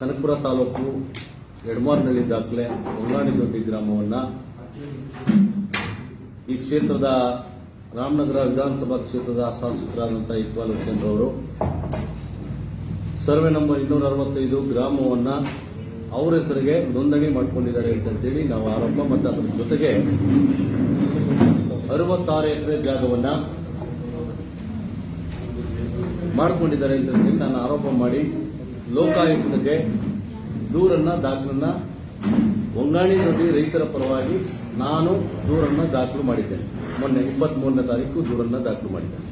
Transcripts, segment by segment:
ಕನಕಪುರ ತಾಲೂಕು ಎಡಮಾರ್ನಳ್ಳಿ ದಾಖಲೆ ಹೊಂಗಾಣಿದೊಡ್ಡಿ ಗ್ರಾಮವನ್ನ ಈ ಕ್ಷೇತ್ರದ ರಾಮನಗರ ವಿಧಾನಸಭಾ ಕ್ಷೇತ್ರದ ಶಾಸಕರಾದಂತಹ ಇಕ್ಬಾಲ್ ಹುಸೇನ್ ಅವರು ಸರ್ವೆ ನಂಬರ್ ಇನ್ನೂರ ಅರವತ್ತೈದು ಗ್ರಾಮವನ್ನ ಅವರ ಹೆಸರಿಗೆ ನೋಂದಣಿ ಮಾಡ್ಕೊಂಡಿದ್ದಾರೆ ಅಂತೇಳಿ ನಾವು ಆರೋಪ ಮತ್ತು ಅದರ ಜೊತೆಗೆ ಅರವತ್ತಾರು ಎಕರೆ ಜಾಗವನ್ನ ಮಾಡ್ಕೊಂಡಿದ್ದಾರೆ ಅಂತ ಹೇಳಿ ನಾನು ಆರೋಪ ಮಾಡಿ ಲೋಕಾಯುಕ್ತಕ್ಕೆ ದೂರನ್ನ, ದಾಖಲನ್ನ ಹೊಂಗಾಣಿ ನದಿ ರೈತರ ಪರವಾಗಿ ನಾನು ದೂರನ್ನ ದಾಖಲು ಮಾಡಿದ್ದೇನೆ. ಮೊನ್ನೆ ಇಪ್ಪತ್ತ್ ಮೂರನೇ ತಾರೀಕು ದೂರನ್ನ ದಾಖಲು ಮಾಡಿದ್ದೇನೆ.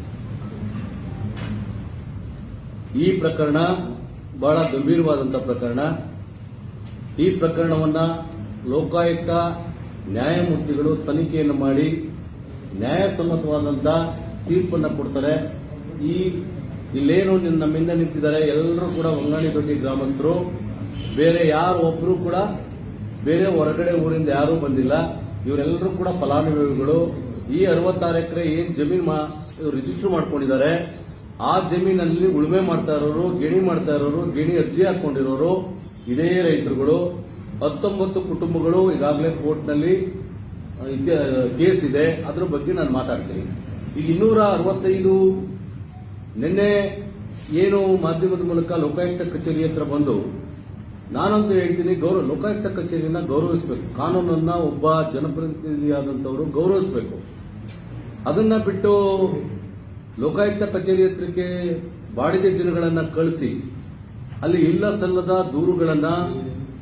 ಈ ಪ್ರಕರಣ ಬಹಳ ಗಂಭೀರವಾದಂತಹ ಪ್ರಕರಣ. ಈ ಪ್ರಕರಣವನ್ನ ಲೋಕಾಯುಕ್ತ, ನ್ಯಾಯಮೂರ್ತಿಗಳು ತನಿಖೆಯನ್ನು ಮಾಡಿ ನ್ಯಾಯಸಮ್ಮತವಾದಂತಹ ತೀರ್ಪನ್ನು ಕೊಡ್ತಾರೆ. ಈ ಇಲ್ಲೇನು ನಮ್ಮಿಂದ ನಿಂತಿದ್ದಾರೆ, ಎಲ್ಲರೂ ಕೂಡ ಹೊಂಗಾಣಿ ದೊಡ್ಡಿ ಗ್ರಾಮಸ್ಥರು. ಬೇರೆ ಯಾರು ಒಬ್ಬರು ಕೂಡ ಬೇರೆ ಹೊರಗಡೆ ಊರಿಂದ ಯಾರೂ ಬಂದಿಲ್ಲ. ಇವರೆಲ್ಲರೂ ಕೂಡ ಫಲಾನುಭವಿಗಳು. ಈ ಅರವತ್ತಾರು ಎಕರೆ ಏನು ಜಮೀನ್ ರಿಜಿಸ್ಟರ್ ಮಾಡ್ಕೊಂಡಿದ್ದಾರೆ. ಆ ಜಮೀನಲ್ಲಿ ಉಳುಮೆ ಮಾಡ್ತಾ ಇರೋರು, ಗಿಣಿ ಮಾಡ್ತಾ ಇರೋರು, ಗಿಣಿ ಅರ್ಜಿ ಹಾಕೊಂಡಿರೋರು ಇದೇ ರೈತರುಗಳು. ಹತ್ತೊಂಬತ್ತು ಕುಟುಂಬಗಳು ಈಗಾಗಲೇ ಕೋರ್ಟ್ನಲ್ಲಿ ಕೇಸ್ ಇದೆ. ಅದ್ರ ಬಗ್ಗೆ ನಾನು ಮಾತಾಡ್ತೀನಿ. ಈಗ ಇನ್ನೂರ ಅರವತ್ತೈದು ನಿನ್ನೆ ಏನು ಮಾಧ್ಯಮದ ಮೂಲಕ ಲೋಕಾಯುಕ್ತ ಕಚೇರಿ ಹತ್ರ ಬಂದು ನಾನಂತೂ ಹೇಳ್ತೀನಿ, ಗೌರವ, ಲೋಕಾಯುಕ್ತ ಕಚೇರಿಯನ್ನ ಗೌರವಿಸಬೇಕು. ಕಾನೂನನ್ನ ಒಬ್ಬ ಜನಪ್ರತಿನಿಧಿಯಾದಂಥವರು ಗೌರವಿಸಬೇಕು. ಅದನ್ನ ಬಿಟ್ಟು ಲೋಕಾಯುಕ್ತ ಕಚೇರಿ ಹತ್ರಕ್ಕೆ ಬಾಡಿಗೆ ಜನಗಳನ್ನ ಕಳಿಸಿ, ಅಲ್ಲಿ ಇಲ್ಲ ಸಲ್ಲದ ದೂರುಗಳನ್ನ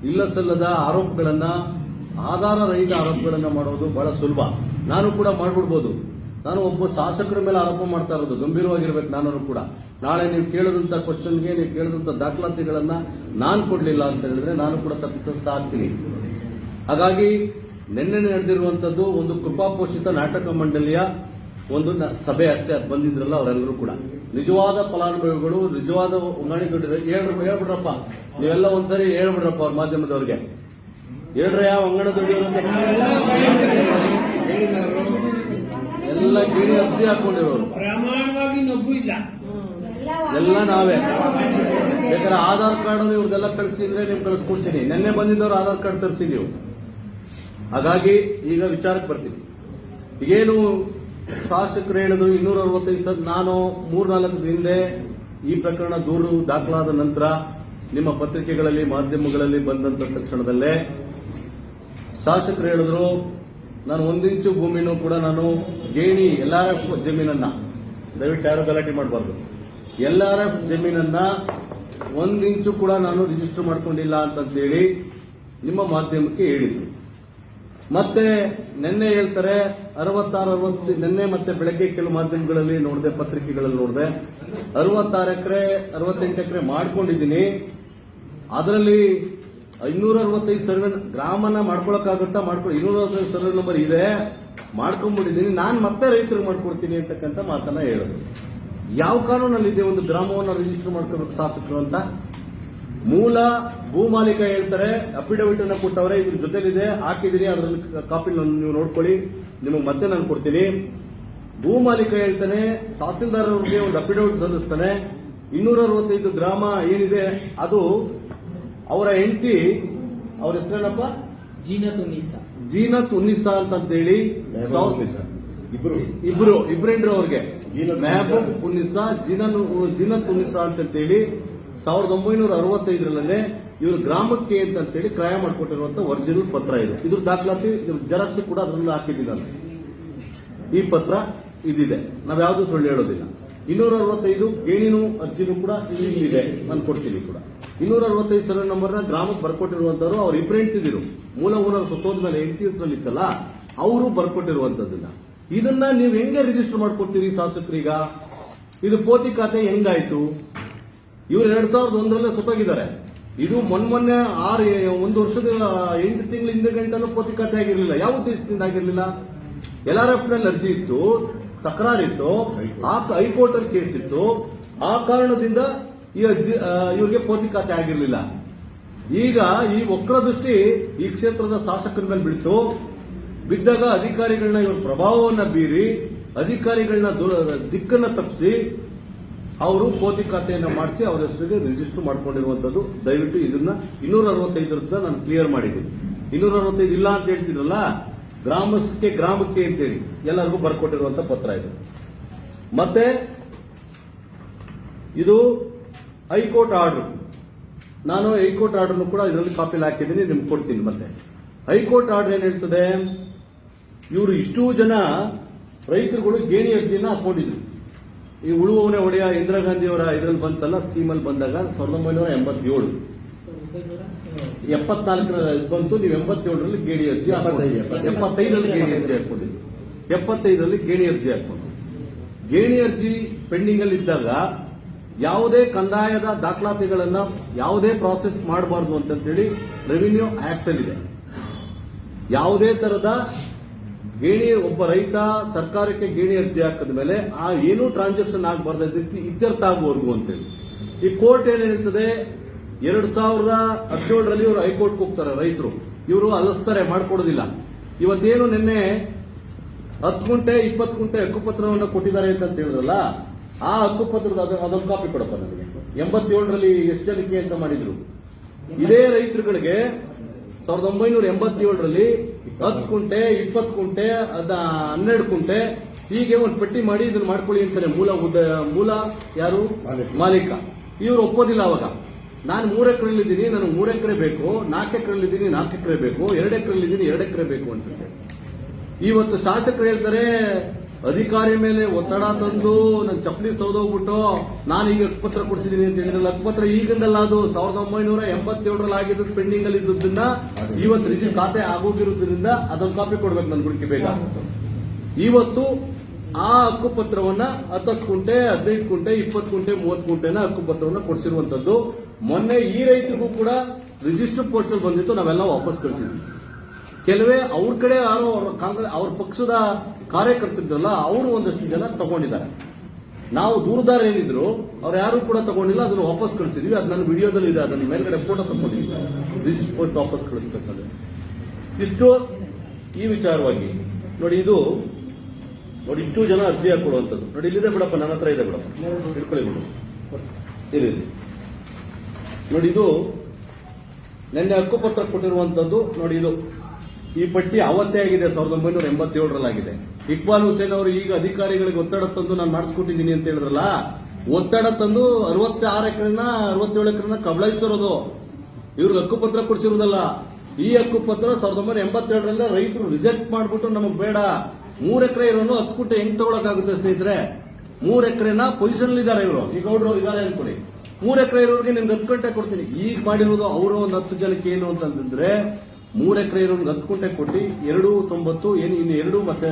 ಇಲ್ಲ ಸಲ್ಲದ ಆರೋಪಗಳನ್ನ, ಆಧಾರ ರಹಿತ ಆರೋಪಗಳನ್ನ ಮಾಡೋದು ಬಹಳ ಸುಲಭ. ನಾನು ಕೂಡ ಮಾಡ್ಬಿಡ್ಬೋದು. ನಾನು ಒಬ್ಬ ಶಾಸಕರ ಮೇಲೆ ಆರೋಪ ಮಾಡ್ತಾ ಇರೋದು, ಗಂಭೀರವಾಗಿರ್ಬೇಕು ನಾನು ಕೂಡ. ನಾಳೆ ನೀವು ಕೇಳಿದಂತ ಕ್ವಶನ್ಗೆ ನೀವು ಕೇಳಿದಂತ ದಾಖಲಾತಿಗಳನ್ನ ನಾನು ಕೊಡಲಿಲ್ಲ ಅಂತ ಹೇಳಿದ್ರೆ ನಾನು ಕೂಡ ತಪ್ಪಿಸ್ತಾ ಆಗ್ತೀನಿ. ಹಾಗಾಗಿ, ನಿನ್ನೆ ನಡೆದಿರುವಂತದ್ದು ಒಂದು ಕೃಪಾಪೋಷಿತ ನಾಟಕ ಮಂಡಳಿಯ ಒಂದು ಸಭೆ ಅಷ್ಟೇ, ಅದು ಬಂದಿದ್ರಲ್ಲ ಅವರೆಲ್ಲರೂ ಕೂಡ. ನಿಜವಾದ ಫಲಾನುಭವಿಗಳು, ನಿಜವಾದ ಉಂಗಾಣಿ ದೊಡ್ಡ ಹೇಳ್ರಪ್ಪ ಹೇಳ್ಬಿಡ್ರಪ್ಪ. ನೀವೆಲ್ಲ ಒಂದ್ಸರಿ ಹೇಳ್ಬಿಡ್ರಪ್ಪ ಅವ್ರ ಮಾಧ್ಯಮದವ್ರಿಗೆ. ಹೇಳ್ರಿ ಯಾವ ಅಂಗಣ ಅರ್ಜಿ ಹಾಕೊಂಡಿರೋರು. ಪ್ರಮಾಣವಾಗಿ ನಬ್ಬು ಇಲ್ಲ ಎಲ್ಲ ನಾವೇ. ಬೇಕಾದ್ರೆ ಆಧಾರ್ ಕಾರ್ಡ್ ಇವ್ರದೆಲ್ಲ ತರಿಸಿದ್ರೆ ನೀವು ಕಳಿಸ್ಕೊಡ್ತೀನಿ. ನಿನ್ನೆ ಬಂದಿದ್ದವ್ರು ಆಧಾರ್ ಕಾರ್ಡ್ ತರಿಸಿ ನೀವು. ಹಾಗಾಗಿ ಈಗ ವಿಚಾರಕ್ಕೆ ಬರ್ತೀನಿ. ಈಗೇನು ಶಾಸಕರು ಹೇಳಿದ್ರು ಇನ್ನೂರ ಅರವತ್ತೈದು ಸರ್ ನಾನು ಮೂರ್ನಾಲ್ಕು ಹಿಂದೆ ಈ ಪ್ರಕರಣ ದೂರು ದಾಖಲಾದ ನಂತರ ನಿಮ್ಮ ಪತ್ರಿಕೆಗಳಲ್ಲಿ ಮಾಧ್ಯಮಗಳಲ್ಲಿ ಬಂದಂತ ತಕ್ಷಣದಲ್ಲೇ ಶಾಸಕರು ಹೇಳಿದ್ರು ನಾನು ಒಂದಿಂಚು ಭೂಮಿನೂ ಕೂಡ ನಾನು ಗೇಣಿ ಎಲ್ಲಾರ ಜಮೀನನ್ನ, ದಯವಿಟ್ಟು ಯಾರು ಗಲಾಟೆ ಮಾಡಬಾರ್ದು. ಎಲ್ಲಾರ ಜಮೀನನ್ನ ಒಂದಿಂಚು ಕೂಡ ನಾನು ರಿಜಿಸ್ಟರ್ ಮಾಡ್ಕೊಂಡಿಲ್ಲ ಅಂತಂತೇಳಿ ನಿಮ್ಮ ಮಾಧ್ಯಮಕ್ಕೆ ಹೇಳಿದ್ರು ಮತ್ತೆ ನಿನ್ನೆ ಹೇಳ್ತಾರೆ, ಅರವತ್ತಾರು ಅರವತ್ತು, ನಿನ್ನೆ ಮತ್ತೆ ಬೆಳಗ್ಗೆ ಕೆಲವು ಮಾಧ್ಯಮಗಳಲ್ಲಿ ನೋಡಿದೆ, ಪತ್ರಿಕೆಗಳಲ್ಲಿ ನೋಡಿದೆ, ಅರವತ್ತಾರು ಎಕರೆ, ಅರವತ್ತೆಂಟು ಎಕರೆ ಮಾಡ್ಕೊಂಡಿದ್ದೀನಿ. ಅದರಲ್ಲಿ ಇನ್ನೂರ ಅರವತ್ತೈದು ಸರ್ವೆ ಗ್ರಾಮನ ಮಾಡ್ಕೊಳಕ್ಕಾಗುತ್ತಾ ಮಾಡ್ಕೊಳ ಇನ್ನೂರ ಅರವತ್ತೈದು ಸರ್ವೆ ನಂಬರ್ ಇದೆ ಮಾಡ್ಕೊಂಡ್ಬಿಟ್ಟಿದ್ದೀನಿ ನಾನು ಮತ್ತೆ ರೈತರಿಗೆ ಮಾಡ್ಕೊಡ್ತೀನಿ ಅಂತಕ್ಕಂಥ ಮಾತನ್ನ ಹೇಳೋದು. ಯಾವ ಕಾನೂನಲ್ಲಿದೆ ಒಂದು ಗ್ರಾಮವನ್ನು ರಿಜಿಸ್ಟರ್ ಮಾಡ್ಕೋಬೇಕು ಶಾಸಕರು ಅಂತ? ಮೂಲ ಭೂ ಮಾಲೀಕ ಹೇಳ್ತಾರೆ ಅಫಿಡವಿಟ್ ಅನ್ನ ಕೊಟ್ಟವ್ರೆ, ಇದ್ರ ಜೊತೆಲಿದೆ ಹಾಕಿದಿರಿ ಅದರಲ್ಲಿ ಕಾಪಿ ನೀವು ನೋಡ್ಕೊಳ್ಳಿ, ನಿಮಗೆ ಮತ್ತೆ ನಾನು ಕೊಡ್ತೀನಿ. ಭೂ ಮಾಲೀಕ ಹೇಳ್ತಾನೆ, ತಹಸೀಲ್ದಾರ್ ಅವ್ರಿಗೆ ಒಂದು ಅಫಿಡವಿಟ್ ಸಲ್ಲಿಸ್ತಾನೆ ಇನ್ನೂರ ಅರವತ್ತೈದು ಗ್ರಾಮ ಏನಿದೆ, ಅದು ಅವರ ಹೆಂಡತಿ ಅವ್ರ ಹೆಸರೇನಪ್ಪ? ಜೀನತ್ ಉನ್ನೀಸ ಜೀನತ್ ಉನ್ನಿಸಾ ಹೇಳಿ ಇಬ್ರು. ಇಬ್ರು ಇಬ್ರೇಂಡ್ರು ಅವ್ರಿಗೆ. ಮೆಹಬೂಬ್ ಉನ್ನಿಸಾ ಜಿನನ್ ಜಿನತ್ ಉನ್ನಿಸಾ ಹೇಳಿ ಸಾವಿರದ ಒಂಬೈನೂರ ಅರವತ್ತೈದರಲ್ಲೇ ಇವರು ಗ್ರಾಮಕ್ಕೆ ಅಂತಂತೇಳಿ ಕ್ರಯ ಮಾಡಿಕೊಟ್ಟಿರುವಂತ ಒರಿಜಿನಲ್ ಪತ್ರ ಇದು. ಇದ್ರ ದಾಖಲಾತಿ ಇದ್ರ ಜೆರಾಕ್ಸ್ ಕೂಡ ಅದರಲ್ಲಿ ಹಾಕಿದ್ದೀನಿ ನಾನು. ಈ ಪತ್ರ ಇದಿದೆ. ನಾವ್ ಯಾವ್ದು ಸುಳ್ಳು ಹೇಳೋದಿಲ್ಲ. ಇನ್ನೂರ ಅರವತ್ತೈದು ಗೇಣಿನೂ ಅರ್ಜಿನೂ ಕೂಡ ಇಲ್ಲಿದೆ. ನಾನು ಕೊಡ್ತೀನಿ ಕೂಡ. ಇನ್ನೂರ ಅರವತ್ತೈದು ಸರ್ವೆ ನಂಬರ್ನ ಗ್ರಾಮಕ್ಕೆ ಬರ್ಕೊಟ್ಟಿರುವಂತವ್ರು ಅವ್ರು ಇಬ್ರು ಹೆಂಡ್ತಿದ್ರು. ಮೂಲ ಓನರ್ ಸುತ್ತೋದ ಮೇಲೆ ಹೆಂಡತಿ ಹೆಸರಲ್ಲಿ ಇತ್ತಲ್ಲ, ಅವರು ಬರ್ಕೊಟ್ಟಿರುವಂತದ್ದನ್ನ ಇದನ್ನ ನೀವು ಹೆಂಗೆ ರಿಜಿಸ್ಟರ್ ಮಾಡ್ಕೊಡ್ತೀರಿ ಶಾಸಕರೀಗ ಇದು ಪೋತಿ ಖಾತೆ ಹೆಂಗಾಯ್ತು? ಇವ್ರು ಎರಡ್ ಸಾವಿರದ ಒಂದರಲ್ಲೇ ಸುತ್ತೋಗಿದ್ದಾರೆ. ಇದು ಮೊನ್ನೆ ಆರು, ಒಂದು ವರ್ಷದ, ಎಂಟು ತಿಂಗಳ ಹಿಂದೆ ಗಂಟೆನೂ ಪೋತಿ ಖಾತೆ ಆಗಿರಲಿಲ್ಲ. ಯಾವ ಉದ್ದೇಶದಿಂದ ಆಗಿರಲಿಲ್ಲ? ಎಲ್ ಆರ್ ಎಫ್ನಲ್ಲಿ ಅರ್ಜಿ ಇತ್ತು, ತಕರಾರಿತ್ತು, ಆ ಹೈಕೋರ್ಟ್ ಅಲ್ಲಿ ಕೇಸ್ ಇತ್ತು. ಆ ಕಾರಣದಿಂದ ಈ ಅಜ್ಜಿ ಇವರಿಗೆ ಪೋತಿ ಖಾತೆ ಆಗಿರಲಿಲ್ಲ. ಈಗ ಈ ವಕ್ರ ದೃಷ್ಟಿ ಈ ಕ್ಷೇತ್ರದ ಶಾಸಕರ ಮೇಲೆ ಬಿಡ್ತು ಬಿದ್ದಾಗ ಅಧಿಕಾರಿಗಳನ್ನ ಇವ್ರ ಪ್ರಭಾವವನ್ನ ಬೀರಿ, ಅಧಿಕಾರಿಗಳನ್ನ ದಿಕ್ಕನ್ನ ತಪ್ಪಿಸಿ, ಅವರು ಪೋತಿ ಖಾತೆಯನ್ನು ಮಾಡಿಸಿ ಅವರ ಹೆಸರಿಗೆ ರಿಜಿಸ್ಟರ್ ಮಾಡ್ಕೊಂಡಿರುವಂತದ್ದು. ದಯವಿಟ್ಟು ಇದನ್ನ ಇನ್ನೂರ ಅರವತ್ತೈದರದ್ದು ನಾನು ಕ್ಲಿಯರ್ ಮಾಡಿದ್ದೀನಿ. ಇನ್ನೂರ ಅರವತ್ತೈದು ಇಲ್ಲ ಅಂತ ಹೇಳ್ತಿದ್ರಲ್ಲ ಗ್ರಾಮಕ್ಕೆ ಗ್ರಾಮಕ್ಕೆ ಅಂತೇಳಿ ಎಲ್ಲರಿಗೂ ಬರ್ಕೊಟ್ಟಿರುವಂತ ಪತ್ರ ಇದು. ಮತ್ತೆ, ಇದು ಹೈಕೋರ್ಟ್ ಆರ್ಡರ್. ನಾನು ಹೈಕೋರ್ಟ್ ಆರ್ಡರ್ ಕೂಡ ಇದರಲ್ಲಿ ಕಾಪಿ ಹಾಕಿದ್ದೀನಿ ನಿಮ್ಗೆ ಕೊಡ್ತೀನಿ ಮತ್ತೆ. ಹೈಕೋರ್ಟ್ ಆರ್ಡರ್ ಏನ್ ಹೇಳ್ತದೆ? ಇವರು ಇಷ್ಟೂ ಜನ ರೈತರುಗಳು ಗೇಣಿ ಅರ್ಜಿಯನ್ನ ಹಾಕೊಂಡಿದ್ರು ಈ ಉಳುವವನೇ ಒಡೆಯ ಇಂದಿರಾ ಗಾಂಧಿ ಅವರ ಇದರಲ್ಲಿ ಬಂತಲ್ಲ ಸ್ಕೀಮಲ್ಲಿ ಬಂದಾಗ ಸಾವಿರದ ಒಂಬೈನೂರ ಎಂಬತ್ತೇಳು. ಎಪ್ಪತ್ನಾಲ್ಕರ ಬಂತು ನೀವು ಎಂಬತ್ತೇಳರಲ್ಲಿ ಗೇಣಿ ಅರ್ಜಿ ಎಪ್ಪತ್ತೈದರಲ್ಲಿ ಗೇಣಿ ಅರ್ಜಿ ಹಾಕೊಂಡಿದ್ರು ಎಪ್ಪತ್ತೈದರಲ್ಲಿ ಗೇಣಿ ಅರ್ಜಿ ಹಾಕೊಂಡು ಗೇಣಿ ಅರ್ಜಿ ಪೆಂಡಿಂಗ್ ಅಲ್ಲಿ ಇದ್ದಾಗ ಯಾವುದೇ ಕಂದಾಯದ ದಾಖಲಾತಿಗಳನ್ನು ಯಾವುದೇ ಪ್ರಾಸೆಸ್ ಮಾಡಬಾರ್ದು ಅಂತೇಳಿ ರೆವಿನ್ಯೂ ಆಕ್ಟ್ ಅಲ್ಲಿ ಇದೆ. ಯಾವುದೇ ತರದ ಗೇಣಿ ಒಬ್ಬ ರೈತ ಸರ್ಕಾರಕ್ಕೆ ಗೇಣಿ ಅರ್ಜಿ ಹಾಕಿದ ಮೇಲೆ ಆ ಏನೂ ಟ್ರಾನ್ಸಾಕ್ಷನ್ ಆಗಬಾರ್ದು ಇತ್ಯರ್ಥ ಆಗುವವರೆಗೂ ಅಂತೇಳಿ. ಈ ಕೋರ್ಟ್ ಏನ್ ಹೇಳ್ತದೆ? ಎರಡ್ ಸಾವಿರದ ಹದಿನೇಳರಲ್ಲಿ ಇವರು ಹೈಕೋರ್ಟ್ಗೆ ಹೋಗ್ತಾರೆ ರೈತರು. ಇವರು ಅಲಸ್ತಾರೆ ಮಾಡಿಕೊಡೋದಿಲ್ಲ. ಇವತ್ತೇನು ನಿನ್ನೆ ಹತ್ತು ಗುಂಟೆ, ಇಪ್ಪತ್ತು ಗುಂಟೆ ಹಕ್ಕುಪತ್ರವನ್ನು ಕೊಟ್ಟಿದ್ದಾರೆ ಅಂತ ಹೇಳಿದ್ರಲ್ಲ ಆ ಹಕ್ಕುಪತ್ರದ ಅದು- ಅದೊಂದು ಕಾಪಿ ಕೊಡಪ್ಪ ನನಗೆ ಎಂಬತ್ತೇಳರಲ್ಲಿ ಎಷ್ಟು ಜನಕ್ಕೆ ಅಂತ ಮಾಡಿದ್ರು. ಇದೇ ರೈತರುಗಳಿಗೆ ಸಾವಿರದ ಒಂಬೈನೂರ ಎಂಬತ್ತೇಳರಲ್ಲಿ ಹತ್ತು ಕುಂಟೆ ಇಪ್ಪತ್ತು ಕುಂಟೆ ಅದ ಹನ್ನೆರಡು ಕುಂಟೆ ಹೀಗೆ ಒಂದು ಪಟ್ಟಿ ಮಾಡಿ ಇದನ್ನ ಮಾಡ್ಕೊಳ್ಳಿ ಅಂತಾರೆ ಮೂಲ ಮೂಲ ಯಾರು? ಮಾಲೀಕ. ಮಾಲೀಕ. ಇವರು ಒಪ್ಪೋದಿಲ್ಲ ಅವಾಗ. ನಾನು ಮೂರು ಎಕರೆಲ್ಲಿದ್ದೀನಿ ನನಗೆ ಮೂರು ಎಕರೆ ಬೇಕು ನಾಲ್ಕು ಎಕರೆಲ್ಲಿದ್ದೀನಿ ನಾಲ್ಕು ಎಕರೆ ಬೇಕು ಎರಡು ಎಕರೆಲ್ಲಿದ್ದೀನಿ ಎರಡು ಎಕರೆ ಬೇಕು ಅಂತ ಇವತ್ತು ಶಾಸಕರು ಹೇಳ್ತಾರೆ ಅಧಿಕಾರಿ ಮೇಲೆ ಒತ್ತಡ ತಂದು ನನ್ನ ಚಪ್ಪಲಿ ಸೌದೋಗ್ಬಿಟ್ಟು ನಾನು ಈಗ ಹಕ್ಕುಪತ್ರ ಕೊಡಿಸಿದ್ದೀನಿ ಅಂತ ಹೇಳಿದ್ರೆ ಹಕ್ಕುಪತ್ರ ಈಗಿಂದಲ್ಲ ಅದು ಸಾವಿರದ ಒಂಬೈನೂರ ಎಂಬತ್ತೇಳರಲ್ಲಿ ಆಗಿದ್ದು ಪೆಂಡಿಂಗ್ ಅಲ್ಲಿ ಇದ್ದುದನ್ನ ಇವತ್ತು ರಿಸೀವ್ ಖಾತೆ ಆಗೋಗಿರೋದ್ರಿಂದ ಅದೊಂದು ಕಾಪಿ ಕೊಡ್ಬೇಕು ನನ್ನ ಗುಡಿಕೆ ಬೇಗ. ಇವತ್ತು ಆ ಹಕ್ಕುಪತ್ರವನ್ನ ಹತ್ತು ಕುಂಟೆ ಹದಿನೈದು ಕುಂಟೆ ಇಪ್ಪತ್ತು ಕುಂಟೆ ಮೂವತ್ತು ಕುಂಟೆನ ಹಕ್ಕುಪತ್ರವನ್ನ ಕೊಡಿಸಿರುವಂತದ್ದು. ಮೊನ್ನೆ ಈ ರೈತರಿಗೂ ಕೂಡ ರಿಜಿಸ್ಟರ್ ಪೋಸ್ಟಲ್ ಬಂದಿತ್ತು ನಾವೆಲ್ಲ ವಾಪಸ್ ಕಳಿಸಿದ್ವಿ. ಕೆಲವೇ ಅವ್ರ ಕಡೆ ಯಾರೋ ಅವ್ರ ಕಾಂಗ್ರೆಸ್ ಅವ್ರ ಪಕ್ಷದ ಕಾರ್ಯಕರ್ತರಿದ್ರಲ್ಲ ಅವರು ಒಂದಷ್ಟು ಜನ ತಗೊಂಡಿದ್ದಾರೆ. ನಾವು ದೂರದಾರ ಏನಿದ್ರು, ಅವ್ರು ಯಾರು ಕೂಡ ತಗೊಂಡಿಲ್ಲ, ಅದನ್ನು ವಾಪಸ್ ಕಳಿಸಿದ್ವಿ. ಅದು ನನ್ನ ವಿಡಿಯೋದಲ್ಲಿ ಇದೆ, ಅದನ್ನ ಮೇಲ್ಗಡೆ ಫೋಟೋ ತಗೊಂಡಿದ್ವಿ ರಿಜಿಸ್ಟರ್ ಫೋಟೋ ವಾಪಸ್ ಕಳಿಸ್ಬೇಕಾದ್ರೆ. ಇಷ್ಟು ಈ ವಿಚಾರವಾಗಿ. ನೋಡಿ, ಇದು ನೋಡಿ, ಇಷ್ಟು ಜನ ಅರ್ಜಿ ಹಾಕೊಡುವಂಥದ್ದು. ನೋಡಿ, ಇಲ್ಲಿದೆ ಬಿಡಪ್ಪ, ನನ್ನ ಹತ್ರ ಇದೆ ಬಿಡಪ್ಪ. ಹಿಡ್ಕೊಳ್ಳಿ ಬಿಡು. ಇರಿ. ನೋಡಿ, ಇದು ನಿನ್ನೆ ಹಕ್ಕುಪತ್ರ ಕೊಟ್ಟಿರುವಂತದ್ದು ನೋಡಿ, ಇದು ಈ ಪಟ್ಟಿ ಅವತ್ತೇ ಆಗಿದೆ, ಸಾವಿರದ ಒಂಬೈನೂರ ಎಂಬತ್ತೇಳರಲ್ಲಾಗಿದೆ. ಇಕ್ಬಾಲ್ ಹುಸೇನ್ ಅವರು ಈಗ ಅಧಿಕಾರಿಗಳಿಗೆ ಒತ್ತಡ ತಂದು ನಾನು ಮಾಡಿಸ್ಕೊಟ್ಟಿದ್ದೀನಿ ಅಂತ ಹೇಳಿದ್ರಲ್ಲ, ಒತ್ತಡ ತಂದು ಅರವತ್ತಾರು ಎಕರೆನ, ಅರವತ್ತೇಳು ಎಕರೆನ ಕಬಳಾಯಿಸಿರೋದು ಇವ್ರಿಗೆ ಹಕ್ಕುಪತ್ರ ಕೊಡಿಸಿರೋದಲ್ಲ. ಈ ಹಕ್ಕುಪತ್ರ ಸಾವಿರದ ಒಂಬೈನೂರ ಎಂಬತ್ತೇಳರಲ್ಲೇ ರೈತರು ರಿಜೆಕ್ಟ್ ಮಾಡ್ಬಿಟ್ಟು ನಮಗೆ ಬೇಡ. ಮೂರ್ ಎಕರೆ ಇರೋನು ಹತ್ತು ಕುಂಟೆ ಹೆಂಗ್ ತಗೊಳಕಾಗುತ್ತೆ ಸ್ನೇಹಿತರೆ? ಮೂರ್ ಎಕರೆನ ಪೊಸಿಷನ್ ಇದ್ದಾರೆ ಇವರು. ಈ ಗೌಡರು ಇದ್ದಾರೆ ಅನ್ಕೊಳ್ಳಿ. ಮೂರ್ ಎಕರೆ ಇರೋರಿಗೆ ನಿಮ್ಗೆ ಹತ್ತು ಗಂಟೆ ಕೊಡ್ತೀನಿ. ಈಗ ಮಾಡಿರೋದು ಅವರು ಒಂದು ಹತ್ತು ಜನಕ್ಕೆ ಏನು ಅಂತಂದ್ರೆ ಮೂರ್ ಎಕರೆ ಇರೋನ್ಗೆ ಹತ್ತು ಗುಂಟೆ ಕೊಟ್ಟು ಎರಡು ತೊಂಬತ್ತು, ಏನು ಇನ್ನು ಎರಡು ಮತ್ತೆ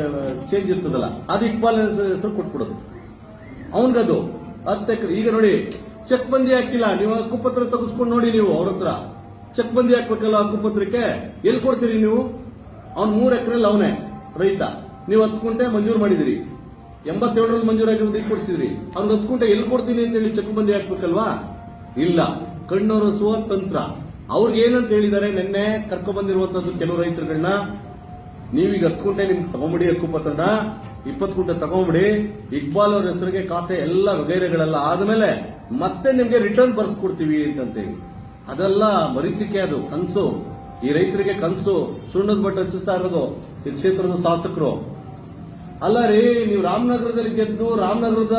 ಚೇಂಜ್ ಇರ್ತದಲ್ಲ, ಅದು ಇಕ್ಬಾಲ್ ಹೆಸರು ಕೊಟ್ಬಿಡೋದು. ಅವನ್ಗದು ಹತ್ತು ಎಕರೆ. ಈಗ ನೋಡಿ ಚೆಕ್ ಬಂದಿ ಹಾಕಿಲ್ಲ. ನೀವು ಹಕ್ಕುಪತ್ರ ತೆಗೆಸ್ಕೊಂಡು ನೋಡಿ ನೀವು ಅವ್ರ ಹತ್ರ. ಚೆಕ್ ಬಂದಿ ಹಾಕ್ಬೇಕಲ್ಲ ಹಕ್ಕುಪತ್ರಕ್ಕೆ ಎಲ್ಲಿ ಕೊಡ್ತೀರಿ ನೀವು? ಅವ್ನು ಮೂರು ಎಕರೆಲ್ಲಿ ಅವನೇ, ರೈತ. ನೀವು ಹತ್ತು ಕುಂಟೆ ಮಂಜೂರು ಮಾಡಿದಿರಿ. ಎಂಬತ್ತೇಳರಲ್ಲಿ ಮಂಜೂರಾಗಿರೋದು ಈಗ ಕೊಡ್ಸಿದ್ರಿ. ಅವ್ನ್ ಹತ್ತು ಕುಂಟೆ ಎಲ್ಲಿ ಕೊಡ್ತೀನಿ ಅಂತ ಹೇಳಿ ಚೆಕ್ ಬಂದಿ ಹಾಕ್ಬೇಕಲ್ವಾ? ಇಲ್ಲ. ಕಣ್ಣೊರೆಸುವ ತಂತ್ರ ಅವ್ರಿಗೆ ಏನಂತ ಹೇಳಿದ್ದಾರೆ, ನಿನ್ನೆ ಕರ್ಕೊ ಬಂದಿರುವಂತದ್ದು ಕೆಲವು ರೈತರುಗಳನ್ನ ನೀವೀಗ ಹತ್ತು ಕುಂಟೆ ನಿಮ್ಗೆ ತಗೊಂಬಿಡಿ, ಹಕ್ಕು ಪತ್ರನ ಇಪ್ಪತ್ತು ಗುಂಟೆ ತಗೊಂಬಿಡಿ, ಇಕ್ಬಾಲ್ ಅವ್ರ ಹೆಸರಿಗೆ ಖಾತೆ ಎಲ್ಲ ವಗೈರೆಗಳೆಲ್ಲ ಆದಮೇಲೆ ಮತ್ತೆ ನಿಮ್ಗೆ ರಿಟರ್ನ್ ಬರ್ಸ್ಕೊಡ್ತೀವಿ ಅಂತಂತೇಳಿ ಅದೆಲ್ಲ ಮರೀಚಿಕೆ ಅದು, ಕನ್ಸು. ಈ ರೈತರಿಗೆ ಕನ್ಸು. ಸುಣ್ಣದ ಬಟ್ಟೆ ಹಚ್ಚಿಸ್ತಾ ಇರೋದು, ಈ ಕ್ಷೇತ್ರದ ಶಾಸಕರು. ಅಲ್ಲ ರೀ, ನೀವು ರಾಮನಗರದಲ್ಲಿ ಗೆದ್ದು ರಾಮನಗರದ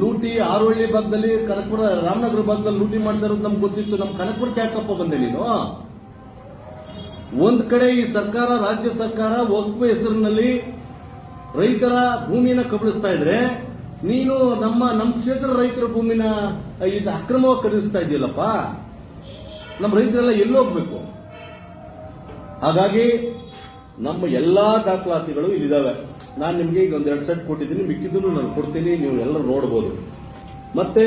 ಲೂಟಿ ಆರೋಳ್ಳಿ ಭಾಗದಲ್ಲಿ ಕನಕಪುರ, ರಾಮನಗರ ಭಾಗದಲ್ಲಿ ಲೂಟಿ ಮಾಡ್ತಾ ಇರೋದು ನಮ್ಗೆ ಗೊತ್ತಿತ್ತು. ನಮ್ ಕನಕಪುರಕ್ಕೆ ಯಾಕಪ್ಪ ಬಂದೆ ನೀನು. ಒಂದ್ ಕಡೆ ಈ ಸರ್ಕಾರ, ರಾಜ್ಯ ಸರ್ಕಾರ ಒಕ್ಕೂ ಹೆಸರಿನಲ್ಲಿ ರೈತರ ಭೂಮಿನ ಕಬಳಿಸ್ತಾ ಇದ್ರೆ, ನೀನು ನಮ್ಮ ನಮ್ಮ ಕ್ಷೇತ್ರ ರೈತರ ಭೂಮಿನ ಇದು ಅಕ್ರಮವಾಗಿ ಖರೀದಿಸ್ತಾ ಇದೆಯಲ್ಲಪ್ಪ. ನಮ್ಮ ರೈತರೆಲ್ಲ ಎಲ್ಲೋಗ್ಬೇಕು. ಹಾಗಾಗಿ ನಮ್ಮ ಎಲ್ಲಾ ದಾಖಲಾತಿಗಳು ಇಲ್ಲಿದಾವೆ. ನಾನು ನಿಮಗೆ ಈಗ ಒಂದೆರಡು ಸೆಟ್ ಕೊಟ್ಟಿದ್ದೀನಿ ಮಿಕ್ಕಿದ್ದನ್ನು ನಾನು ಕೊಡ್ತೀನಿ ನೀವು ಎಲ್ಲರೂ ನೋಡಬಹುದು ಮತ್ತೆ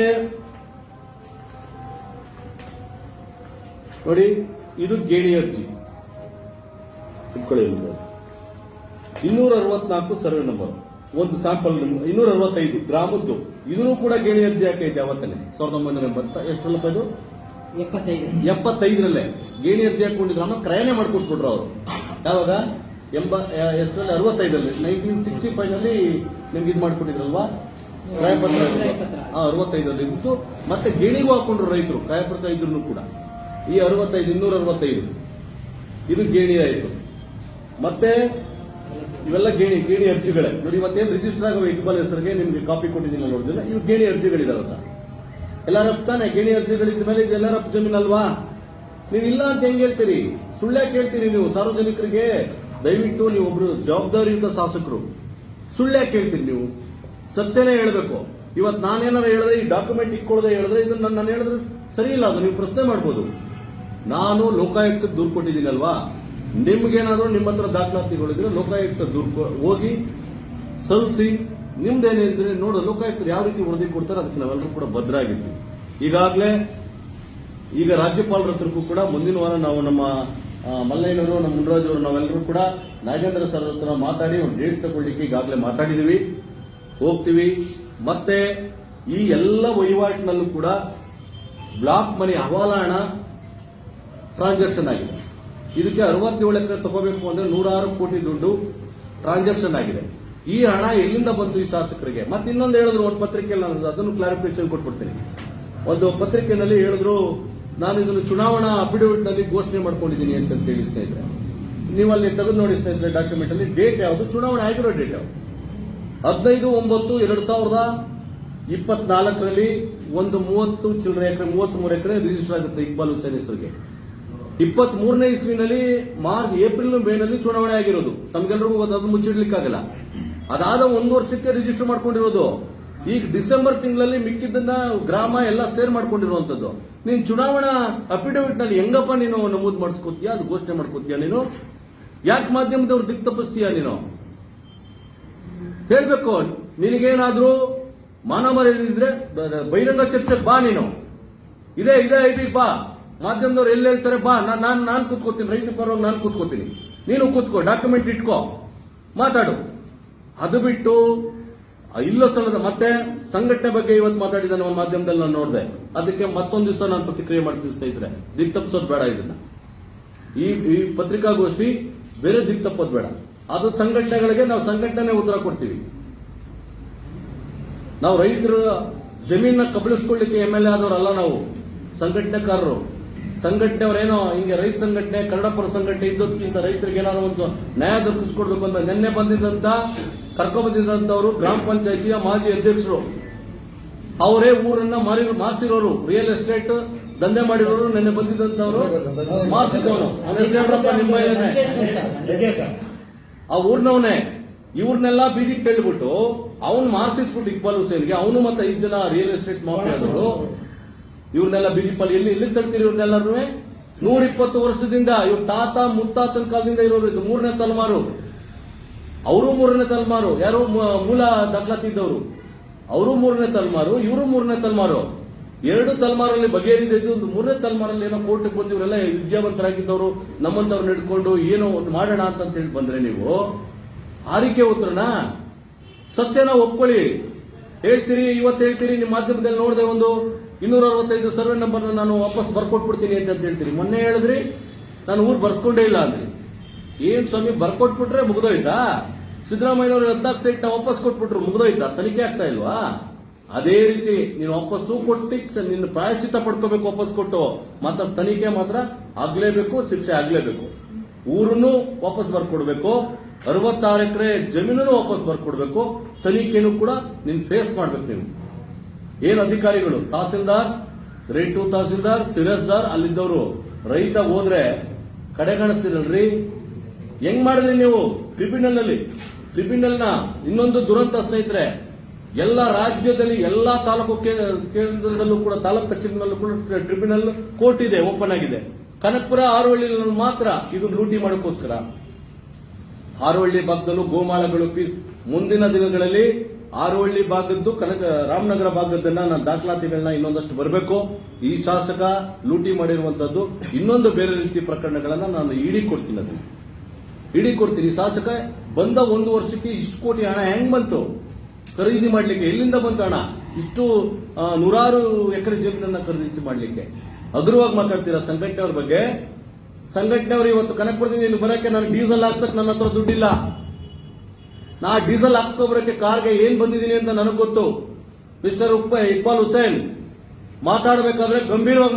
ನೋಡಿ ಇದು ಗೇಣಿ ಅರ್ಜಿ ಇಟ್ಕೊಳ್ಳಿ. ಇನ್ನೂರ ಅರವತ್ನಾಲ್ಕು ಸರ್ವೆ ನಂಬರ್ ಒಂದು ಸ್ಯಾಂಪಲ್ ಇನ್ನೂರ ಅರವತ್ತೈದು ಗ್ರಾಮದ್ದು. ಇದನ್ನು ಕೂಡ ಗೇಣಿ ಅರ್ಜಿ ಹಾಕೈತೆ ಅವತ್ತನೇ ಸಾವಿರದ ಒಂಬೈನೂರ ಎಂಬತ್ತ ಎಷ್ಟು ಇದು? ಎಪ್ಪತ್ತೈದು. ಎಪ್ಪತ್ತೈದರಲ್ಲೇ. ಗೇಣಿ ಅರ್ಜಿ ಹಾಕೊಂಡಿದ್ರು ಕ್ರಯನೇ ಮಾಡ್ಕೊಟ್ಬಿಟ್ರು ಅವರು. ಯಾವಾಗ? ಎಂಬ ಎಷ್ಟರಲ್ಲಿ? ಅರವತ್ತೈದರಲ್ಲಿ. ನೈನ್ಟೀನ್ ಸಿಕ್ಸ್ಟಿ ಫೈವ್ನಲ್ಲಿ ನಿಮ್ಗೆ ಇದು ಮಾಡಿಕೊಟ್ಟಿದ್ರಲ್ವಾ? ಕ್ರಯಪತ್ರ. ಅರವತ್ತೈದರಲ್ಲಿ ಇತ್ತು. ಮತ್ತೆ ಗೇಣಿಗೂ ಹಾಕೊಂಡ್ರು ರೈತರು ಕಾಯಪತ್ರ ಇದ್ರು ಕೂಡ. ಈ ಅರವತ್ತೈದು ಇನ್ನೂರ ಅರವತ್ತೈದು ಇದು ಗೇಣಿ ಆಯಿತು. ಮತ್ತೆ ಇವೆಲ್ಲ ಗೇಣಿ ಗೇಣಿ ಅರ್ಜಿಗಳೇ. ನೋಡಿ, ಇವತ್ತೇನು ರಿಜಿಸ್ಟರ್ ಆಗುವ ಇಕ್ಬಾಲ್ ಹೆಸರಿಗೆ, ನಿಮ್ಗೆ ಕಾಪಿ ಕೊಟ್ಟಿದ್ದೀನಿ ನೋಡಿದಿಲ್ಲ ಇವು ಗೇಣಿ ಅರ್ಜಿಗಳಿದಾವೆ ಸರ್. ರಫ್ ತಾನೆ, ಗೇಣಿ ಅರ್ಜಿಗಳಿದ್ದ ಮೇಲೆ ಇದೆಲ್ಲ ರಫ್ ಜಮೀನ್ ಅಲ್ವಾ ನೀವು ಇಲ್ಲ ಅಂತ ಹೆಂಗ್ ಹೇಳ್ತೀರಿ? ಸುಳ್ಳ್ಯಾಕೆ ಹೇಳ್ತೀರಿ ನೀವು ಸಾರ್ವಜನಿಕರಿಗೆ. ದಯವಿಟ್ಟು ನೀವು ಒಬ್ರು ಜವಾಬ್ದಾರಿಯುತ ಶಾಸಕರು. ಸುಳ್ಳ್ಯಾಕೆ ಹೇಳ್ತೀನಿ ನೀವು. ಸತ್ಯನೇ ಹೇಳಬೇಕು. ಇವತ್ತು ನಾನೇನಾರ ಹೇಳಿದ್ರೆ ಈ ಡಾಕ್ಯುಮೆಂಟ್ ಇಟ್ಕೊಳ್ಳದೆ ಹೇಳಿದ್ರೆ ಇದನ್ನ ನಾನು ಹೇಳಿದ್ರೆ ಸರಿ ಇಲ್ಲ, ಅದು ನೀವು ಪ್ರಶ್ನೆ ಮಾಡ್ಬೋದು. ನಾನು ಲೋಕಾಯುಕ್ತ ದೂರು ಕೊಟ್ಟಿದ್ದೀನಲ್ವಾ? ನಿಮ್ಗೇನಾದ್ರೂ ನಿಮ್ಮ ಹತ್ರ ದಾಖಲಾತಿಗಳಿದ್ರೆ ಲೋಕಾಯುಕ್ತ ದೂರು ಹೋಗಿ ಸಲ್ಲಿಸಿ. ನಿಮ್ದೇನಿದ್ರೆ ನೋಡು, ಲೋಕಾಯುಕ್ತರು ಯಾವ ರೀತಿ ವರದಿ ಕೊಡ್ತಾರೆ ಅದಕ್ಕೆ ನಾವೆಲ್ಲರೂ ಕೂಡ ಭದ್ರ ಭದ್ರಾಗಿದ್ವಿ ಈಗಾಗಲೇ ಈಗ ರಾಜ್ಯಪಾಲರ ಹತ್ರಕ್ಕೂ ಕೂಡ ಮುಂದಿನ ವಾರ ನಾವು ನಮ್ಮ ಮಲ್ಲಯ್ಯನವರು, ನಮ್ಮ ಮುನ್ರಾಜ್ ಅವರು, ನಾವೆಲ್ಲರೂ ಕೂಡ ನಾಗೇಂದ್ರ ಸರ್ ಹತ್ರ ಮಾತಾಡಿ ಒಂದು ಡೇಟ್ ತಗೊಳ್ಳಿಕ್ಕೆ ಈಗಾಗಲೇ ಮಾತಾಡಿದೀವಿ. ಹೋಗ್ತೀವಿ. ಮತ್ತೆ ಈ ಎಲ್ಲ ವಹಿವಾಟಿನಲ್ಲೂ ಕೂಡ ಬ್ಲಾಕ್ ಮನಿ ಹವಾಲಾಣ ಟ್ರಾನ್ಸಾಕ್ಷನ್ ಆಗಿದೆ. ಇದಕ್ಕೆ ಅರವತ್ತೇಳು ಎಕರೆ ತಗೋಬೇಕು ಅಂದ್ರೆ ನೂರಾರು ಕೋಟಿ ದುಡ್ಡು ಟ್ರಾನ್ಸಾಕ್ಷನ್ ಆಗಿದೆ. ಈ ಹಣ ಎಲ್ಲಿಂದ ಬಂತು ಈ ಶಾಸಕರಿಗೆ? ಮತ್ತೆ ಇನ್ನೊಂದು ಹೇಳಿದ್ರು, ಒಂದು ಪತ್ರಿಕೆಯಲ್ಲಿ ನಾನು ಅದನ್ನು ಕ್ಲಾರಿಫಿಕೇಶನ್ ಕೊಟ್ಬಿಡ್ತೀನಿ. ಒಂದು ಪತ್ರಿಕೆಯಲ್ಲಿ ಹೇಳಿದ್ರು ನಾನು ಇದನ್ನು ಚುನಾವಣಾ ಅಫಿಡವಿಟ್ನಲ್ಲಿ ಘೋಷಣೆ ಮಾಡ್ಕೊಂಡಿದ್ದೀನಿ ಅಂತ ಹೇಳಿ ಸ್ನೇಹಿತರೆ ನೀವು ಅಲ್ಲಿ ತೆಗೆದು ನೋಡಿ ಸ್ನೇಹಿತರೆ ಡಾಕ್ಯುಮೆಂಟ್ ಅಲ್ಲಿ ಡೇಟ್ ಯಾವುದು? ಚುನಾವಣೆ ಆಗಿರೋ ಡೇಟ್ ಯಾವುದು? ಹದಿನೈದು, ಒಂಬತ್ತು, ಎರಡು ಸಾವಿರದ ಇಪ್ಪತ್ನಾಲ್ಕರಲ್ಲಿ ಒಂದು ಮೂವತ್ತು ಚಿಲ್ಲರೆ ಎಕರೆ ಮೂವತ್ತ್ ಮೂರು ಎಕರೆ ರಿಜಿಸ್ಟರ್ ಆಗುತ್ತೆ ಇಕ್ಬಾಲ್ ಹುಸೇನ್ ಹೆಸರಿಗೆ. ಇಪ್ಪತ್ತ್ ಮೂರನೇ ಇಸ್ವಿನಲ್ಲಿ ಮಾರ್ಚ್, ಏಪ್ರಿಲ್, ಮೇನಲ್ಲಿ ಚುನಾವಣೆ ಆಗಿರೋದು. ತಮ್ಗೆಲ್ರಿಗೂ ಅದನ್ನು ಅದು ಮುಚ್ಚಿಡ್ಲಿಕ್ಕಾಗಲ್ಲ. ಅದಾದ ಒಂದು ವರ್ಷಕ್ಕೆ ರಿಜಿಸ್ಟರ್ ಮಾಡ್ಕೊಂಡಿರೋದು. ಈಗ ಡಿಸೆಂಬರ್ ತಿಂಗಳಲ್ಲಿ ಮಿಕ್ಕಿದ್ದನ್ನ ಗ್ರಾಮ ಎಲ್ಲ ಸೇರ್ ಮಾಡ್ಕೊಂಡಿರುವಂತದ್ದು. ನೀನ್ ಚುನಾವಣಾ ಅಫಿಡವಿಟ್ನಲ್ಲಿ ಹೆಂಗಪ್ಪ ನೀನು ನಮೂದು ಮಾಡಿಸ್ಕೋತೀಯ, ಅದು ಘೋಷಣೆ ಮಾಡ್ಕೋತೀಯ ನೀನು? ಯಾಕೆ ಮಾಧ್ಯಮದವ್ರು ದಿಕ್ ತಪ್ಪಿಸ್ತೀಯ ನೀನು? ಹೇಳ್ಬೇಕು, ನಿನಗೇನಾದ್ರೂ ಮಾನ ಮರ್ಯಾದೆ ಇದ್ರೆ, ಬ- ಬಹಿರಂಗ ಚರ್ಚೆಗೆ ಬಾ ನೀನು. ಇದೇ ಇದೇ ಐಟಿ ಬಾ. ಮಾಧ್ಯಮದವ್ರು ಎಲ್ಲಿ ಹೇಳ್ತಾರೆ, ಬಾ. ನಾನು ನಾನು ನಾನು ಕೂತ್ಕೋತೀನಿ, ರೈತ ಪರವಾಗಿ ನಾನು ಕೂತ್ಕೋತೀನಿ. ನೀನು ಕೂತ್ಕೋ ಡಾಕ್ಯುಮೆಂಟ್ ಇಟ್ಕೋ. ಮಾತಾಡು. ಅದು ಬಿಟ್ಟು ಇಲ್ಲೋ ಸ್ಥಳದ ಮತ್ತೆ ಸಂಘಟನೆ ಬಗ್ಗೆ ಇವತ್ತು ಮಾತಾಡಿದ ನಮ್ಮ ಮಾಧ್ಯಮದಲ್ಲಿ ನಾನು ನೋಡಿದೆ. ಅದಕ್ಕೆ ಮತ್ತೊಂದು ದಿವಸ ನಾನು ಪ್ರತಿಕ್ರಿಯೆ ಮಾಡ್ತೀನಿ ಸ್ನೇಹಿತರೆ. ದಿಕ್ ತಪ್ಪಿಸೋದು ಬೇಡ ಇದನ್ನ. ಈ ಈ ಪತ್ರಿಕಾಗೋಷ್ಠಿ ಬೇರೆ ದಿಕ್ ತಪ್ಪೋದು ಬೇಡ. ಅದು ಸಂಘಟನೆಗಳಿಗೆ ನಾವು ಸಂಘಟನೆ ಉತ್ತರ ಕೊಡ್ತೀವಿ. ನಾವು ರೈತರ ಜಮೀನ ಕಬಳಿಸ್ಕೊಳ್ಳಿಕ್ಕೆ ಎಂ ಎಲ್ ಎ ಆದವರಲ್ಲ ನಾವು. ಸಂಘಟನೆಕಾರರು. ಸಂಘಟನೆಯವರೇನೋ, ಹಿಂಗೆ ರೈತ ಸಂಘಟನೆ ಕನ್ನಡ ಪರ ಸಂಘಟನೆ ಇದ್ದದಕ್ಕಿಂತ ರೈತರಿಗೆ ಏನಾದ್ರು ಒಂದು ನ್ಯಾಯ ದೊರಕಿಸ್ಕೊಡ್ಬೇಕು ಅಂತ ನಿನ್ನೆ ಬಂದಿದ್ದಂತ ಕರ್ಕೊಂಬಂದಿದ್ದಂಥವರು ಗ್ರಾಮ ಪಂಚಾಯತಿಯ ಮಾಜಿ ಅಧ್ಯಕ್ಷರು. ಅವರೇ ಊರನ್ನ ಮಾರಿ, ಮಾರ್ಸಿರೋರು. ರಿಯಲ್ ಎಸ್ಟೇಟ್ ದಂಧೆ ಮಾಡಿರೋರು ನಿನ್ನೆ ಬಂದಿದ್ದಂತವರು ಮಾರ್ಸಿದವನು ಆ ಊರ್ನವನೇ. ಇವ್ರನ್ನೆಲ್ಲ ಬೀದಿಗೆ ತಳ್ಳಿಬಿಟ್ಟು ಅವನು ಮಾರ್ಸಿಸ್ಬಿಟ್ಟು ಇಕ್ಬಾಲ್ ಹುಸೇನ್ಗೆ, ಅವನು ಮತ್ತೆ ಐದು ಜನ ರಿಯಲ್ ಎಸ್ಟೇಟ್ ಮಾಫಿಯಾದವರು. ಇವ್ರನ್ನೆಲ್ಲ ಬೀದಿ ಪಾಲಿ ಎಲ್ಲಿ ಎಲ್ಲಿ ತಳ್ತೀರಿ ಇವ್ರನ್ನೆಲ್ಲರೂ ನೂರ ಇಪ್ಪತ್ತು ವರ್ಷದಿಂದ ಇವ್ರ ತಾತ ಮುತ್ತಾತನ ಕಾಲದಿಂದ ಇರೋರು ಇದು ಮೂರನೇ ತಲೆಮಾರು. ಅವರು ಮೂರನೇ ತಲೆಮಾರು. ಯಾರು? ಮೂಲ ದಾಖಲಾತಿ ಇದ್ದವರು ಅವರು ಮೂರನೇ ತಲೆಮಾರು, ಇವರು ಮೂರನೇ ತಲೆಮಾರು. ಎರಡು ತಲೆಮಾರಲ್ಲಿ ಬಗೆಹರಿದಿದ್ದು ಒಂದು ಮೂರನೇ ತಲೆಮಾರಲ್ಲಿ ಏನೋ ಕೋರ್ಟಿಗೆ ಬಂದು ಇವರೆಲ್ಲ ವಿದ್ಯಾವಂತರಾಗಿದ್ದವರು ನಮ್ಮಂತವ್ರು ನಡ್ಕೊಂಡು ಏನೋ ಒಂದು ಮಾಡೋಣ ಅಂತ ಹೇಳಿ ಬಂದ್ರೆ ನೀವು ಆರಿಕೆ ಉತ್ತರನ? ಸತ್ಯನ ಒಪ್ಕೊಳ್ಳಿ. ಹೇಳ್ತೀರಿ, ಇವತ್ತು ಹೇಳ್ತೀರಿ, ನಿಮ್ಮ ಮಾಧ್ಯಮದಲ್ಲಿ ನೋಡಿದೆ ಒಂದು ಇನ್ನೂರ ಅರವತ್ತೈದು ಸರ್ವೆ ನಂಬರ್ ನಾನು ವಾಪಸ್ ಬರ್ಕೊಟ್ಬಿಡ್ತೀನಿ ಅಂತ ಹೇಳ್ತೀನಿ ಮೊನ್ನೆ ಹೇಳಿದ್ರಿ, ನಾನು ಊರು ಬರ್ಸ್ಕೊಂಡೇ ಇಲ್ಲ ಅಂದ್ರಿ. ಏನ್ ಸ್ವಾಮಿ, ಬರ್ಕೊಟ್ಬಿಟ್ರೆ ಮುಗ್ದೋಯ್ತಾ? ಸಿದ್ದರಾಮಯ್ಯನವರು ಲದ್ದಾಖ್ ಸೈಟ್ ವಾಪಸ್ ಕೊಟ್ಬಿಟ್ರು, ಮುಗ್ದೋಯ್ತಾ? ತನಿಖೆ ಆಗ್ತಾ ಇಲ್ವಾ? ಅದೇ ರೀತಿ ನೀನು ವಾಪಸ್ಸು ಕೊಟ್ಟು ನಿನ್ನ ಪ್ರಾಯಶ್ಚಿತ್ತ ಪಡ್ಕೋಬೇಕು ವಾಪಸ್ ಕೊಟ್ಟು, ಮಾತ್ರ ತನಿಖೆ ಮಾತ್ರ ಆಗ್ಲೇಬೇಕು, ಶಿಕ್ಷೆ ಆಗ್ಲೇಬೇಕು. ಊರನ್ನು ವಾಪಸ್ ಬರ್ಕೊಡ್ಬೇಕು, ಅರವತ್ತಾರು ಎಕರೆ ಜಮೀನನ್ನು ವಾಪಸ್ ಬರ್ಕೊಡ್ಬೇಕು, ತನಿಖೆನೂ ಕೂಡ ನೀನ್ ಫೇಸ್ ಮಾಡ್ಬೇಕು ನೀವು. ಏನು ಅಧಿಕಾರಿಗಳು? ತಹಸೀಲ್ದಾರ್? Grade two tahsildar? ಸಿರಸ್ದಾರ್? ಅಲ್ಲಿದ್ದವರು? ರೈತ ಹೋದ್ರೆ ಕಡೆಗಣಿಸ್ತಿರಲ್ರಿ ಹೆಂಗ್ ಮಾಡಿದ್ರಿ ನೀವು? ಟ್ರಿಬ್ಯುನಲ್ನಲ್ಲಿ ಟ್ರಿಬ್ಯುನಲ್ನ ಇನ್ನೊಂದು ದುರಂತ ಸ್ನೇಹಿತರೆ, ಎಲ್ಲ ರಾಜ್ಯದಲ್ಲಿ, ಎಲ್ಲಾ ತಾಲೂಕು ಕೇಂದ್ರದಲ್ಲೂ ಕೂಡ, ತಾಲೂಕು ಕಚೇರಿನಲ್ಲೂ ಕೂಡ ಟ್ರಿಬ್ಯುನಲ್ ಕೋರ್ಟ್ ಇದೆ ಓಪನ್ ಆಗಿದೆ. ಕನಕಪುರ ಆರೋಹಳ್ಳಿ ಮಾತ್ರ ಇದು ಲೂಟಿ ಮಾಡೋಕ್ಕೋಸ್ಕರ. ಆರುವಳ್ಳಿ ಭಾಗದಲ್ಲೂ ಗೋಮಾಳಗಳು ಮುಂದಿನ ದಿನಗಳಲ್ಲಿ ಹಾರೋಹಳ್ಳಿ ಭಾಗದ್ದು ಕನಕ, ರಾಮನಗರ ಭಾಗದನ್ನ ನಾನು ದಾಖಲಾತಿಗಳನ್ನ ಇನ್ನೊಂದಷ್ಟು ಬರಬೇಕು. ಈ ಶಾಸಕ ಲೂಟಿ ಮಾಡಿರುವಂತದ್ದು ಇನ್ನೊಂದು ಬೇರೆ ರೀತಿ ಪ್ರಕರಣಗಳನ್ನ ನಾನು ಇಡಿ ಕೊಡ್ತೀನಿ ಅದನ್ನ. ಇಡಿ ಕೊಡ್ತೀನಿ. ಶಾಸಕ, ಬಂದ ಒಂದು ವರ್ಷಕ್ಕೆ ಇಷ್ಟು ಕೋಟಿ ಹಣ ಹೆಂಗ್ ಬಂತು? ಖರೀದಿ ಮಾಡ್ಲಿಕ್ಕೆ ಎಲ್ಲಿಂದ ಬಂತು ಹಣ? ಇಷ್ಟು ನೂರಾರು ಎಕರೆ ಜಮೀನನ್ನ ಖರೀದಿಸಿ ಮಾಡ್ಲಿಕ್ಕೆ. ಅಗ್ರವಾಗಿ ಮಾತಾಡ್ತೀರಾ ಸಂಘಟನೆ ಅವ್ರ ಬಗ್ಗೆ? ಸಂಘಟನೆ ಅವರು ಇವತ್ತು ಕನಕಪುರದಿಂದ ಇಲ್ಲಿ ಬರೋಕೆ ನಾನು ಡೀಸೆಲ್ ಹಾಕ್ಸಕ್ ನನ್ನ ಹತ್ರ ದುಡ್ಡಿಲ್ಲ. ನಾ ಡೀಸೆಲ್ ಹಾಕ್ಸ್ಕೊ ಬರೋಕೆ ಕಾರ್ಗೆ ಏನ್ ಬಂದಿದ್ದೀನಿ ಅಂತ ನನಗೆ ಗೊತ್ತು. ಮಿಸ್ಟರ್ ಉಪ್ಪ ಇಕ್ಬಾಲ್ ಹುಸೇನ್, ಮಾತಾಡಬೇಕಾದ್ರೆ ಗಂಭೀರವಾಗಿ